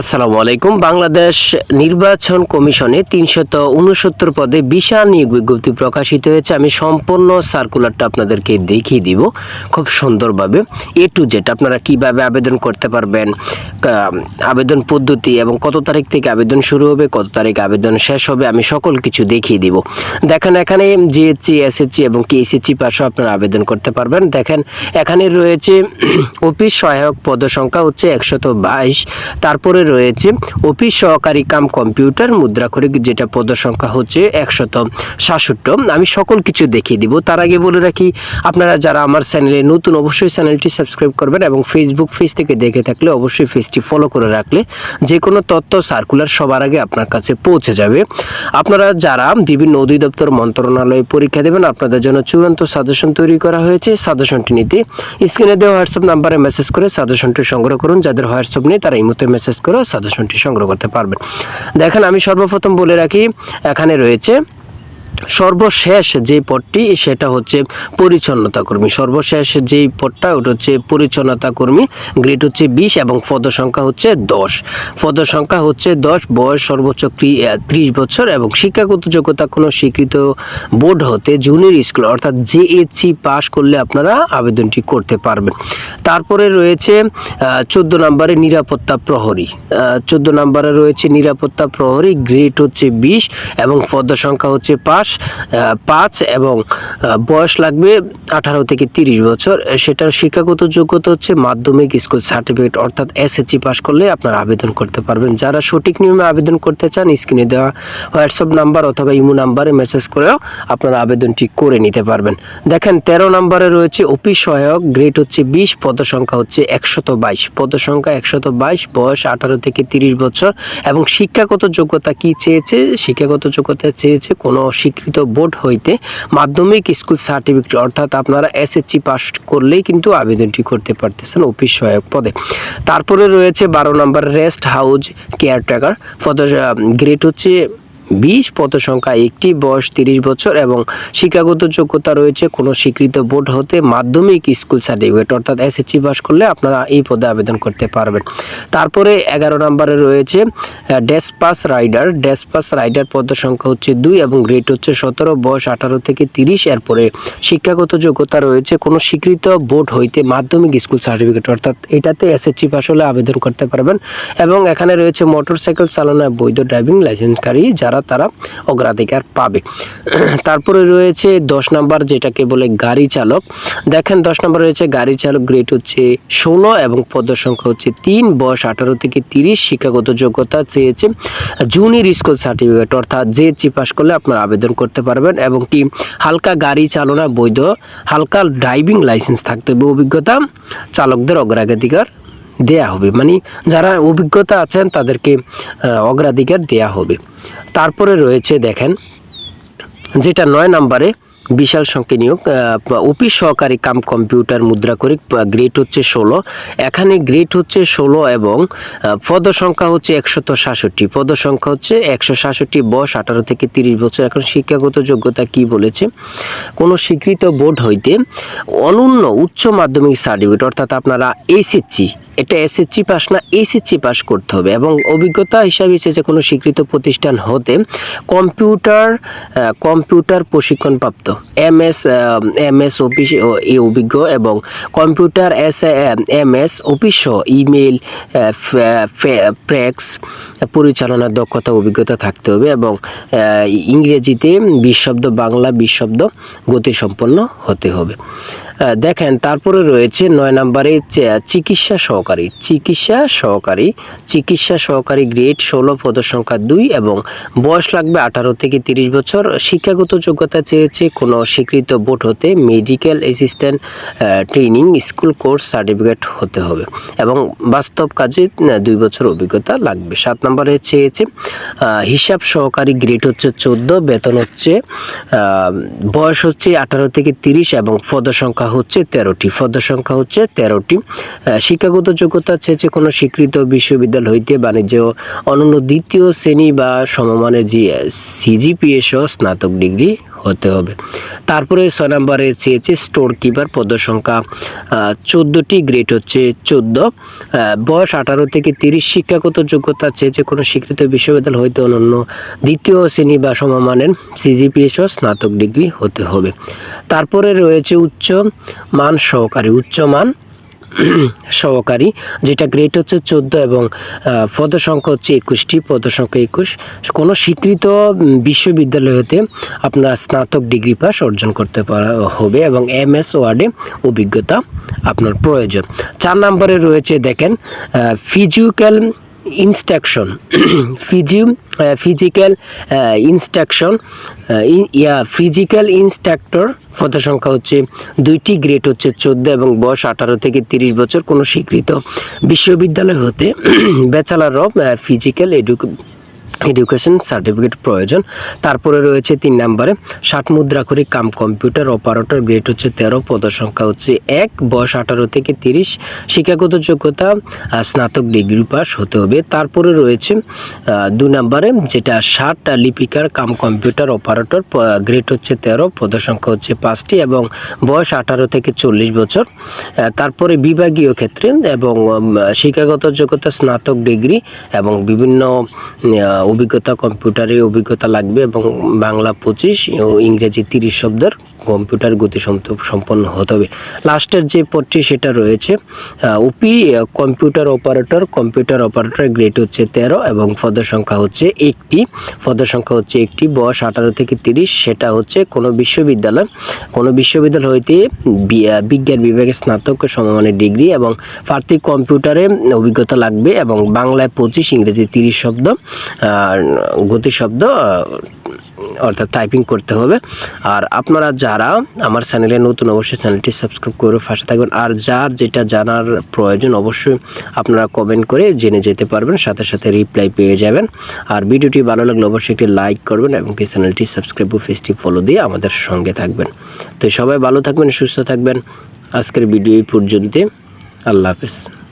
আসসালামু আলাইকুম। বাংলাদেশ নির্বাচন কমিশনে তিনশত উনসত্তর পদে বিশাল নিয়োগ বিজ্ঞপ্তি প্রকাশিত হয়েছে। আমি সম্পূর্ণ সার্কুলারটা আপনাদেরকে দেখিয়ে দিব খুব সুন্দরভাবে। এ টু জেড আপনারা কীভাবে আবেদন করতে পারবেন আবেদন পদ্ধতি এবং কত তারিখ থেকে আবেদন শুরু হবে, কত তারিখ আবেদন শেষ হবে, আমি সকল কিছু দেখিয়ে দিব। দেখেন, এখানে জিএসসি এসএসসি এবং কেএসএসসি পাশেও আপনারা আবেদন করতে পারবেন। দেখেন, এখানে রয়েছে অফিস সহায়ক পদ সংখ্যা হচ্ছে একশত বাইশ, তারপরে রয়েছে অফিস সহকারী কাম কম্পিউটার, মুদ্রা করে যেটা পদ সংখ্যা হচ্ছে একশত সাতষট্ট। আমি সকল কিছু দেখিয়ে দিব। তার আগে বলে রাখি, আপনারা যারা আমার চ্যানেলে নতুন, অবশ্যই চ্যানেলটি সাবস্ক্রাইব করবেন এবং ফেসবুক পেজ থেকে দেখে থাকলে অবশ্যই পেজটি ফলো করে রাখলে যে কোনো তথ্য সার্কুলার সবার আগে আপনার কাছে পৌঁছে যাবে। আপনারা যারা বিভিন্ন অধিদপ্তর মন্ত্রণালয়ে পরীক্ষা দেবেন, আপনাদের জন্য চূড়ান্ত সাজেশন তৈরি করা হয়েছে। সাজেশনটি নিতে স্ক্রিনে দেওয়া হোয়াটসঅ্যাপ নাম্বারে মেসেজ করে সাজেশনটি সংগ্রহ করুন। যাদের হোয়াটসঅ্যাপ নেই, তারা এই মুহূর্তে মেসেজ করে সাজেশনটি সংগ্রহ করতে পারবেন। দেখেন আমি সর্বপ্রথম বলে রাখি এখানে রয়েছে সর্বশেষ যে পদটি, সেটা হচ্ছে পরিচ্ছন্নতা কর্মী। সর্বশেষ যেই পদটা, ওটা হচ্ছে পরিচ্ছন্নতা কর্মী, গ্রেড হচ্ছে বিশ এবং পদ সংখ্যা হচ্ছে দশ। পদ সংখ্যা হচ্ছে দশ, বয়স সর্বোচ্চ ত্রিশ বছর এবং শিক্ষাগত যোগ্যতা কোনো স্বীকৃত বোর্ড হতে জুনিয়র স্কুল অর্থাৎ জেএসসি পাস করলে আপনারা আবেদনটি করতে পারবেন। তারপরে রয়েছে চোদ্দ নম্বরে নিরাপত্তা প্রহরী। চোদ্দ নম্বরে রয়েছে নিরাপত্তা প্রহরী, গ্রেড হচ্ছে বিশ এবং পদ সংখ্যা হচ্ছে পাঁচ। আহ, পাঁচ এবং বয়স লাগবে আঠারো থেকে তিরিশ বছর। সেটার শিক্ষাগত যোগ্যতা হচ্ছে মাধ্যমিক স্কুল সার্টিফিকেট অর্থাৎ এসএসসি পাস করলে আপনারা আবেদন করতে পারবেন। যারা সঠিক নিয়মে আবেদন করতে চান স্ক্রিনে দেওয়া হোয়াটসঅ্যাপ নাম্বার অথবা ইমো নাম্বারে মেসেজ করেও আপনারা আবেদনটি করে নিতে পারবেন। দেখেন তেরো নম্বরে রয়েছে অফিস সহায়ক গ্রেড হচ্ছে বিশ পদ সংখ্যা হচ্ছে একশত বাইশ। পদ সংখ্যা একশত বাইশ বয়স আঠারো থেকে তিরিশ বছর এবং শিক্ষাগত যোগ্যতা কি চেয়েছে? শিক্ষাগত যোগ্যতা চেয়েছে কোনো স্বীকৃত বোর্ড হইতে মাধ্যমিক স্কুল সার্টিফিকেট, অর্থাৎ আপনারা এসএসসি পাস করলেই কিন্তু আবেদনটি করতে পারতেছেন অফিস সহায়ক পদে। তারপরে রয়েছে বারো নম্বর রেস্ট হাউস কেয়ারটেকার। পদ গ্রেড হচ্ছে বিশ পদ সংখ্যা একটি বয়স তিরিশ বছর এবং শিক্ষাগত যোগ্যতা রয়েছে কোনো স্বীকৃত বোর্ড হতে মাধ্যমিক স্কুল সার্টিফিকেট, অর্থাৎ এসএসসি পাস করলে আপনারা এই পদে আবেদন করতে পারবেন। তারপরে এগারো নম্বরে রয়েছে ডেসপাস রাইডার ডেসপাস রাইডার পদ সংখ্যা হচ্ছে দুই এবং গ্রেড হচ্ছে সতেরো, বয়স আঠারো থেকে তিরিশ। এরপরে শিক্ষাগত যোগ্যতা রয়েছে কোনো স্বীকৃত বোর্ড হইতে মাধ্যমিক স্কুল সার্টিফিকেট, অর্থাৎ এটাতে এসএসসি পাস হলে আবেদন করতে পারবেন। এবং এখানে রয়েছে মোটরসাইকেল চালানোর বৈধ ড্রাইভিং লাইসেন্সকারী যারা তারা অগ্রাধিকার পাবে। তারপরে রয়েছে দশ নাম্বার যেটাকে বলে গাড়ি চালক। দেখেন দশ নম্বর রয়েছে গাড়ি চালক গ্রেড হচ্ছে ষোলো এবং পদ সংখ্যা হচ্ছে তিন, বয়স আঠারো থেকে তিরিশ, শিক্ষাগত যোগ্যতা চেয়েছে জুনিয়র স্কুল সার্টিফিকেট অর্থাৎ যে পাস করলে আপনার আবেদন করতে পারবেন এবং কি হালকা গাড়ি চালনা বৈধ, হালকা ড্রাইভিং লাইসেন্স থাকতে হবে। অভিজ্ঞতা, চালকদের অগ্রাধিকার দেয়া হবে। মানে যারা অভিজ্ঞতা আছেন তাদেরকে অগ্রাধিকার দেয়া হবে। তারপরে রয়েছে দেখেন, যেটা নয় নাম্বারে, বিশাল সংখ্যা নিয়োগ অফিস সহকারী কাম কম্পিউটার মুদ্রা করে গ্রেড হচ্ছে ষোলো। এখানে গ্রেড হচ্ছে ষোলো এবং পদ সংখ্যা হচ্ছে একশত সাতষট্টি। পদ সংখ্যা হচ্ছে একশো সাতষট্টি, বয়স আঠারো থেকে তিরিশ বছর। এখন শিক্ষাগত যোগ্যতা কি বলেছে? কোনো স্বীকৃত বোর্ড হইতে, অনন্য উচ্চ মাধ্যমিক সার্টিফিকেট, অর্থাৎ আপনারা এসএসসি এটা এসএসসি পাস না এসএসসি পাস করতে হবে এবং অভিজ্ঞতা হিসাবে এসেছে কোনো স্বীকৃত প্রতিষ্ঠান হতে কম্পিউটার কম্পিউটার প্রশিক্ষণপ্রাপ্ত M S M S office এই অভিজ্ঞ এবং computer S M S office email প্রেক্স পরিচালনার দক্ষতা, অভিজ্ঞতা থাকতে হবে এবং ইংরেজিতে বিশ শব্দ, বাংলা বিশ শব্দ গতিসম্পন্ন হতে হবে। দেখেন, তারপরে রয়েছে নয় নম্বরে চিকিৎসা সহকারী। চিকিৎসা সহকারী চিকিৎসা সহকারী গ্রেড ষোলো পদ সংখ্যা দুই এবং বয়স লাগবে আঠারো থেকে তিরিশ বছর। শিক্ষাগত যোগ্যতা চেয়েছে কোনো স্বীকৃত বোর্ড হতে medical assistant training school course certificate হতে হবে এবং বাস্তব কাজে দুই বছর অভিজ্ঞতা লাগবে। সাত নম্বরে চেয়েছে হিসাব সহকারী গ্রেড হচ্ছে চোদ্দ, বেতন হচ্ছে বয়স হচ্ছে আঠারো থেকে তিরিশ এবং পদ সংখ্যা হচ্ছে তেরোটি। পদ সংখ্যা হচ্ছে তেরোটি। শিক্ষাগত যোগ্যতা চেয়েছে কোনো স্বীকৃত বিশ্ববিদ্যালয় হইতে বাণিজ্য অনন্য দ্বিতীয় শ্রেণি বা সমমানের জি সিজিপিএ সহ স্নাতক ডিগ্রি হতে হবে। তারপরে ছয় নম্বরে চেয়েছে স্টোর কিপার পদ সংখ্যা চোদ্দোটি গ্রেড হচ্ছে চোদ্দ। বয়স আঠারো থেকে তিরিশ শিক্ষাগত যোগ্যতা চেয়েছে কোনো স্বীকৃত বিশ্ববিদ্যালয় হইতে অনন্য দ্বিতীয় শ্রেণি বা সমমানের সিজিপিএ সহ স্নাতক ডিগ্রি হতে হবে। তারপরে রয়েছে উচ্চ মান সহকারী, উচ্চ মান সহকারী, যেটা গ্রেড হচ্ছে চোদ্দ এবং পদসংখ্যা পদ সংখ্যা হচ্ছে একুশটি পদ সংখ্যা একুশ। কোনো স্বীকৃত বিশ্ববিদ্যালয় হতে আপনার স্নাতক ডিগ্রি পাস অর্জন করতে পারা, হবে এবং এম এস ওয়ার্ডে অভিজ্ঞতা আপনার প্রয়োজন। চার নম্বরে রয়েছে দেখেন ফিজিক্যাল ইনস্ট্রাকশন ফিজি ফিজিক্যাল ইনস্ট্রাকশন ইয়া ফিজিক্যাল ইনস্ট্রাক্টর সংখ্যা হচ্ছে দুইটি গ্রেড হচ্ছে চোদ্দ এবং বয়স আঠারো থেকে তিরিশ বছর কোনো স্বীকৃত। বিশ্ববিদ্যালয় হতে ব্যাচেলার অফ ফিজিক্যাল এডুকে এডুকেশন সার্টিফিকেট প্রয়োজন। তারপরে রয়েছে তিন নম্বরে, ষাট মুদ্রাক্ষরিক কাম কম্পিউটার অপারেটর গ্রেড হচ্ছে তেরো পদ সংখ্যা হচ্ছে এক, বয়স আঠারো থেকে তিরিশ, শিক্ষাগত যোগ্যতা স্নাতক ডিগ্রি পাস হতে হবে। তারপরে রয়েছে দু নম্বরে, যেটা ষাট লিপিকার কাম কম্পিউটার অপারেটর গ্রেড হচ্ছে তেরো পদ সংখ্যা হচ্ছে পাঁচটি এবং বয়স আঠারো থেকে চল্লিশ বছর। তারপরে বিভাগীয় ক্ষেত্রে এবং শিক্ষাগত যোগ্যতা, স্নাতক ডিগ্রি এবং বিভিন্ন অভিজ্ঞতা কম্পিউটারে অভিজ্ঞতা লাগবে এবং বাংলা পঁচিশ ও ইংরেজি তিরিশ শব্দের কম্পিউটার গতি সম্পন্ন হতে হবে। লাস্টের যে পদটি সেটা রয়েছে OP, computer operator computer operator grade হচ্ছে তেরো এবং পদের সংখ্যা হচ্ছে একটি। পদের সংখ্যা হচ্ছে একটি, বয়স আঠারো থেকে তিরিশ, সেটা হচ্ছে কোনো বিশ্ববিদ্যালয়। কোনো বিশ্ববিদ্যালয় হইতে বিজ্ঞান বিভাগে স্নাতক সমমানের ডিগ্রি এবং প্রার্থী কম্পিউটারে অভিজ্ঞতা লাগবে এবং বাংলায় পঁচিশ, ইংরেজি তিরিশ শব্দ গতি শব্দ অর্থাৎ টাইপিং করতে হবে। আর আপনারা যারা আমার চ্যানেলে নতুন, অবশ্যই চ্যানেলটি সাবস্ক্রাইব করে পাশে থাকবেন। আর যার যেটা জানার প্রয়োজন, অবশ্যই আপনারা কমেন্ট করে জেনে যেতে পারবেন, সাথে সাথে রিপ্লাই পেয়ে যাবেন। আর ভিডিওটি ভালো লাগলে অবশ্যই একটি লাইক করবেন এবং কি চ্যানেলটি সাবস্ক্রাইব ও ফেসটি ফলো দিয়ে আমাদের সঙ্গে থাকবেন। তো সবাই ভালো থাকবেন, সুস্থ থাকবেন। আজকের ভিডিও এই পর্যন্ত আল্লাহ হাফেজ।